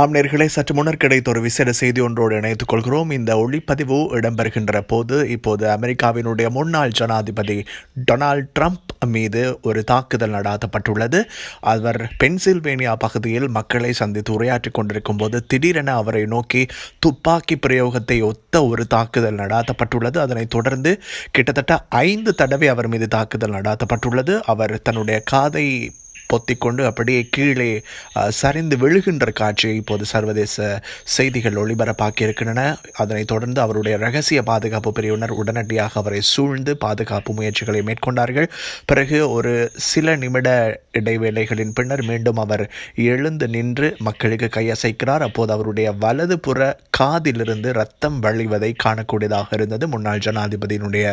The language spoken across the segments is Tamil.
ஆம் நேர்களை சற்று முன்னர் கிடைத்த ஒரு விசேட செய்தி ஒன்றோடு இணைத்துக் கொள்கிறோம். இந்த ஒளிப்பதிவு இடம்பெறுகின்ற போது இப்போது அமெரிக்காவினுடைய முன்னாள் ஜனாதிபதி டொனால்ட் ட்ரம்ப் மீது ஒரு தாக்குதல் நடாத்தப்பட்டுள்ளது. அவர் பென்சில்வேனியா பகுதியில் மக்களை சந்தித்து உரையாற்றிக் கொண்டிருக்கும் போது திடீரென அவரை நோக்கி துப்பாக்கி பிரயோகத்தை ஒத்த ஒரு தாக்குதல் நடாத்தப்பட்டுள்ளது. அதனைத் தொடர்ந்து கிட்டத்தட்ட ஐந்து தடவை அவர் மீது தாக்குதல் நடாத்தப்பட்டுள்ளது. அவர் தன்னுடைய காதை பொத்திக்கொண்டு அப்படியே கீழே சரிந்து விழுகின்ற காட்சியை இப்போது சர்வதேச செய்திகள் ஒளிபரப்பாக்கியிருக்கின்றன. அதனைத் தொடர்ந்து அவருடைய ரகசிய பாதுகாப்பு பிரிவினர் உடனடியாக அவரை சூழ்ந்து பாதுகாப்பு முயற்சிகளை மேற்கொண்டார்கள். பிறகு ஒரு சில நிமிட இடைவேளைகளின் பின்னர் மீண்டும் அவர் எழுந்து நின்று மக்களுக்கு கையசைக்கிறார். அப்போது அவருடைய வலது புற காதிலிருந்து ரத்தம் வழிவதை காணக்கூடியதாக இருந்தது. முன்னாள் ஜனாதிபதியினுடைய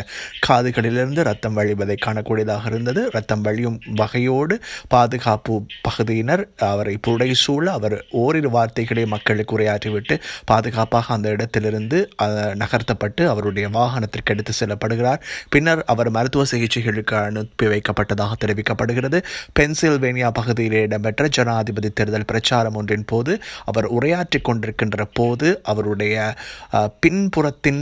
காதுகளிலிருந்து ரத்தம் வழிவதை காணக்கூடியதாக இருந்தது. ரத்தம் வழியும் வகையோடு பாது பாதுகாப்பு பகுதியினர் அவரை புடைசூழ அவர் ஓரிரு வார்த்தைகளை மக்களுக்கு உரையாற்றிவிட்டு பாதுகாப்பாக அந்த இடத்திலிருந்து நகர்த்தப்பட்டு அவருடைய வாகனத்திற்கு எடுத்து செல்லப்படுகிறார். பின்னர் அவர் மருத்துவ சிகிச்சைகளுக்கு அனுப்பி வைக்கப்பட்டதாக தெரிவிக்கப்படுகிறது. பென்சில்வேனியா பகுதியில் இடம்பெற்ற ஜனாதிபதி தேர்தல் பிரச்சாரம் ஒன்றின் போது அவர் உரையாற்றிக் கொண்டிருக்கின்ற போது அவருடைய பின்புறத்தின்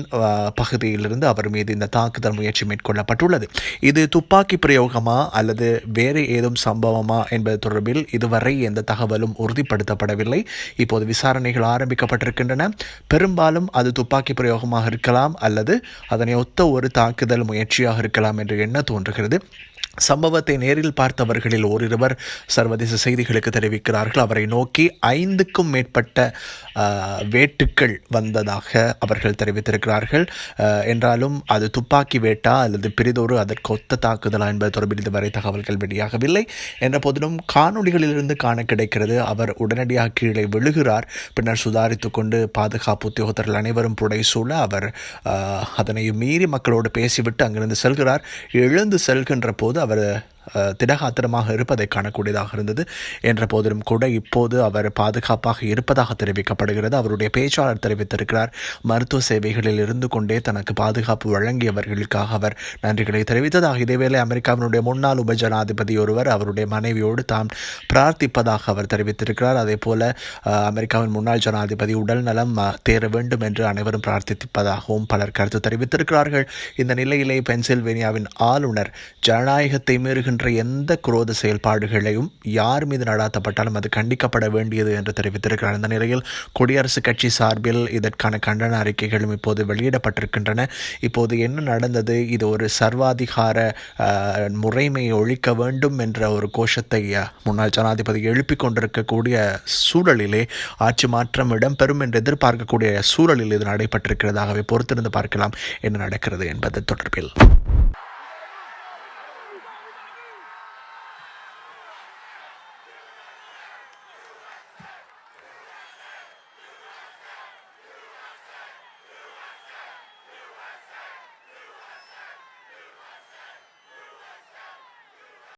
பகுதியிலிருந்து அவர் மீது இந்த தாக்குதல் முயற்சி மேற்கொள்ளப்பட்டுள்ளது. இது துப்பாக்கி பிரயோகமா அல்லது வேறு ஏதும் சம்பவமா என்பது தொடர்பில் இதுவரை எந்த தகவலும் உறுதிப்படுத்தப்படவில்லை. இப்போது விசாரணைகள் ஆரம்பிக்கப்பட்டிருக்கின்றன. பெரும்பாலும் அது துப்பாக்கி பிரயோகமாக இருக்கலாம் அல்லது அதனை ஒத்த ஒரு தாக்குதல் முயற்சியாக இருக்கலாம் என்று எண்ண தோன்றுகிறது. சம்பவத்தை நேரில் பார்த்தவர்களில் ஓரிருவர் சர்வதேச செய்திகளுக்கு தெரிவிக்கிறார்கள். அவரை நோக்கி ஐந்துக்கும் மேற்பட்ட வேட்டுக்கள் வந்ததாக அவர்கள் தெரிவித்திருக்கிறார்கள். என்றாலும் அது துப்பாக்கி வேட்டா அல்லது பிரிதொரு அதற்கு ஒத்த தாக்குதலா என்பது தொடர்பில் இதுவரை தகவல்கள் வெளியாகவில்லை. என்ற போதிலும் காணொளிகளிலிருந்து காண கிடைக்கிறது. அவர் உடனடியாக கீழே விழுகிறார். பின்னர் சுதாரித்து கொண்டு பாதுகாப்பு உத்தியோகத்தர்கள் அனைவரும் புடைசூழ அவர் அதனை மீறி மக்களோடு பேசிவிட்டு அங்கிருந்து செல்கிறார். எழுந்து செல்கின்ற போது அவர் அஹ், திடகாத்திரமாக இருப்பதை காணக்கூடியதாக இருந்தது. என்ற போதிலும் கூட இப்போது அவர் பாதுகாப்பாக இருப்பதாக தெரிவிக்கப்படுகிறது. அவருடைய பேச்சாளர் தெரிவித்திருக்கிறார். மருத்துவ சேவைகளில் இருந்து கொண்டே தனக்கு பாதுகாப்பு வழங்கியவர்களுக்காக அவர் நன்றிகளை தெரிவித்ததாக. இதேவேளை அமெரிக்காவினுடைய முன்னாள் உப ஜனாதிபதி ஒருவர் அவருடைய மனைவியோடு தாம் பிரார்த்திப்பதாக அவர் தெரிவித்திருக்கிறார். அதே போல அமெரிக்காவின் முன்னாள் ஜனாதிபதி உடல் நலம் தேர வேண்டும் என்று அனைவரும் பிரார்த்திப்பதாகவும் பலர் கருத்து தெரிவித்திருக்கிறார்கள். இந்த நிலையிலே பென்சில்வேனியாவின் ஆளுநர் ஜனநாயகத்தை மீறுகின்ற எந்த குரோத செயல்பாடுகளையும் யார் மீது நடாத்தப்பட்டாலும் அது கண்டிக்கப்பட வேண்டியது என்று தெரிவித்திருக்கிறார். இந்த நிலையில் குடியரசுக் கட்சி சார்பில் இதற்கான கண்டன அறிக்கைகளும் இப்போது வெளியிடப்பட்டிருக்கின்றன. இப்போது என்ன நடந்தது? இது ஒரு சர்வாதிகார முறைமையை ஒழிக்க வேண்டும் என்ற ஒரு கோஷத்தை முன்னாள் ஜனாதிபதி எழுப்பிக் கொண்டிருக்கக்கூடிய சூழலிலே ஆட்சி மாற்றம் இடம்பெறும் என்று எதிர்பார்க்கக்கூடிய சூழலில் இது நடைபெற்றிருக்கிறதாகவே பொறுத்திருந்து பார்க்கலாம். என்ன நடக்கிறது என்பது தொடர்பில்.